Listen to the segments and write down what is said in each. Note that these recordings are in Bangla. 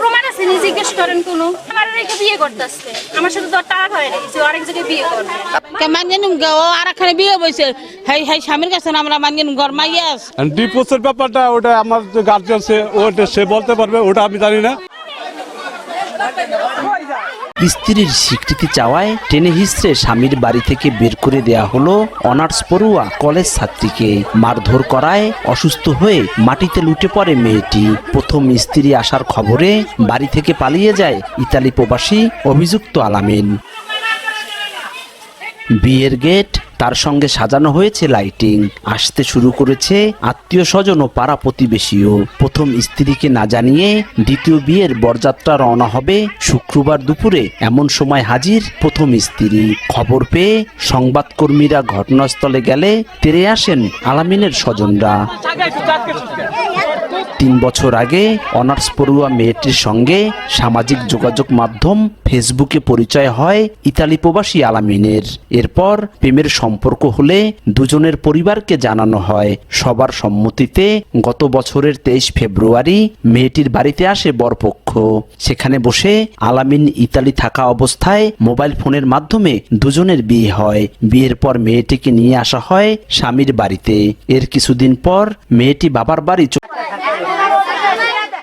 প্রমাণ আছে নি জিজ্ঞেস করেন কোনো। আমার রেখে বিয়ে করতেছে। আমার সাথে তো টাকা হয়ে রেখেছে আরেক জায়গায় বিয়ে করবে। মানজানুম ও আর এখানে বিয়ে বইছে। হাই হাই স্বামীর কাছে না ব্যাপারটা ওটা আমার গার্জিয়ান সে ওটা সে বলতে পারবে ওটা আমি জানি না। স্ত্রীর স্বীকৃতি চাওয়ায় টেনে হিসড়ে স্বামীর বাড়ি থেকে বের করে দেয়া হলো অনার্স পড়ুয়া কলেজ ছাত্রীকে। মারধর করায় অসুস্থ হয়ে মাটিতে লুটে পড়ে মেয়েটি। প্রথম স্ত্রী আসার খবরে বাড়ি থেকে পালিয়ে যায় ইতালি প্রবাসী অভিযুক্ত আলামিন। বিয়ের গেট তার সঙ্গে সাজানো হয়েছে লাইটিং। আসতে শুরু করেছে আত্মীয় স্বজন ও পাড়া প্রতিবেশীও। প্রথম স্ত্রীকে না জানিয়ে দ্বিতীয় বিয়ের বরযাত্রা রওনা হবে শুক্রবার দুপুরে। এমন সময় হাজির প্রথম স্ত্রী। খবর পেয়ে সংবাদকর্মীরা ঘটনাস্থলে গেলে তেরে আসেন আলামিনের স্বজনরা। তিন বছর আগে অনার্স পড়ুয়া মেয়েটির সঙ্গে সামাজিক যোগাযোগ মাধ্যম ফেসবুকে পরিচয় হয় ইতালি প্রবাসী আলামিনের। এরপর প্রেমের সম্পর্ক হলে দুজনের পরিবারকে জানানো হয়। সবার সম্মতিতে গত বছরের তেইশ ফেব্রুয়ারি মেয়েটির বাড়িতে আসে বরপক্ষ। সেখানে বসে আলামিন ইতালি থাকা অবস্থায় মোবাইল ফোনের মাধ্যমে দুজনের বিয়ে হয়। বিয়ের পর মেয়েটিকে নিয়ে আসা হয় স্বামীর বাড়িতে। এর কিছুদিন পর মেয়েটি বাবার বাড়ি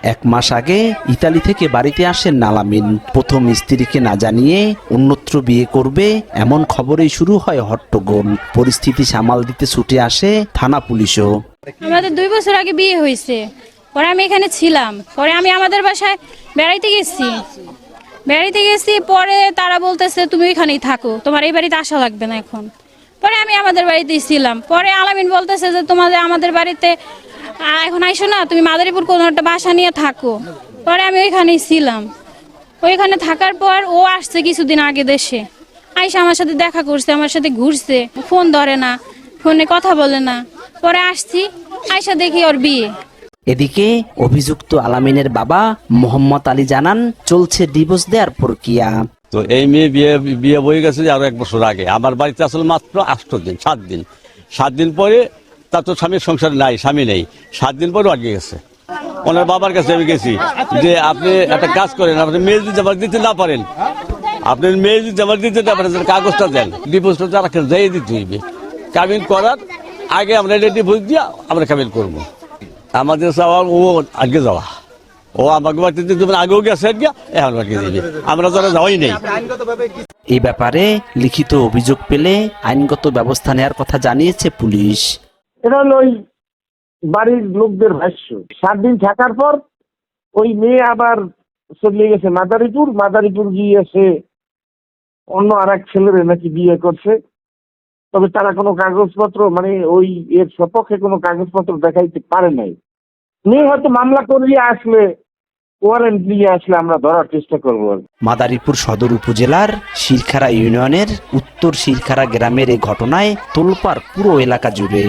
এক মাস আগে ইতালি থেকে বাড়িতে আসেন নালামিন। প্রথম স্ত্রীকে না জানিয়ে অন্যত্র বিয়ে করবে এমন খবরেই শুরু হয় হট্টগোল। পরিস্থিতি সামাল দিতে ছুটে আসে থানা পুলিশও। আমাদের দুই বছর আগে বিয়ে হয়েছে। পরে আমি এখানে ছিলাম। পরে আমি আমাদের বাসায় বেড়াইতে গেছি। বেড়াইতে গেছি, পরে তারা বলতেছে, তুমি এখানেই থাকো। তোমার এই বাড়িতে আসা লাগবে না এখন। পরে আমি আমাদের বাড়িতেই ছিলাম। পরে আলামিন বলতেছে যে, তোমাদের, আমাদের বাড়িতে এখন আইসো না তুমি মাদারীপুর কোনো একটা বাসা নিয়ে থাকো। পরে আমি ওইখানেই ছিলাম। ওইখানে থাকার পর ও আসছে কিছুদিন আগে দেশে। আইসা আমার সাথে দেখা করছে আমার সাথে ঘুরছে ফোন ধরে না ফোনে কথা বলে না। পরে আসছি আইসা দেখি ওর বিয়ে। এদিকে অভিযুক্ত আলামিনের বাবা মোহাম্মদ আলী জানান চলছে ডিভোর্স দেওয়ার প্রক্রিয়া। তো এই মেয়ে বিয়ে বিয়ে বয়ে গেছে যে আরও এক বছর আগে। আমার বাড়িতে আসলে মাত্র আষ্ট দিন সাত দিন। সাত দিন পরে তার তো স্বামীর সংসার নাই স্বামী নেই। সাত দিন পরও আটকে গেছে। ওনার বাবার কাছে আমি গেছি যে আপনি একটা কাজ করেন আপনি মেয়ে জমা দিতে না পারেন। আপনি মেয়ে জমা দিতে না পারেন কাগজটা দেন। ডিপোজিটটা তারা যাই দিতে হইবে। কাবিন করার আগে আমরা এটা ডিপোজিট দিয়ে আমরা কাবিন করব। আমাদের চাওয়া ও আজকে যাওয়া। ও আমাকে বাড়িতে পারে, আগেও গেছে আজকে এখন বাড়িতে দিবে। আমরা যারা যাওয়াই নেই। এই ব্যাপারে লিখিত অভিযোগ পেলে আইনগত ব্যবস্থা নেওয়ার কথা জানিয়েছে পুলিশ। এটা হলো ওই বাড়ির লোকদের ভাষ্য। সাত দিন থাকার পর ওই মেয়ে আবার চলে গেছে মাদারীপুর। মাদারীপুর গিয়ে সে অন্য আর এক ছেলের নাকি বিয়ে করছে। তবে তারা কোনো কাগজপত্র মানে ওই এর সপক্ষে কোনো কাগজপত্র দেখাইতে পারে নাই। মেয়ে হয়তো মামলা করিয়ে আসলে ওয়ারেন্ট দিয়ে আসলে আমরা ধরার চেষ্টা করব মাদারীপুর সদর উপজেলার শিরখারা ইউনিয়নের উত্তর শিরখারা গ্রামের এই ঘটনায় তোলপাড় পুরো এলাকা জুড়ে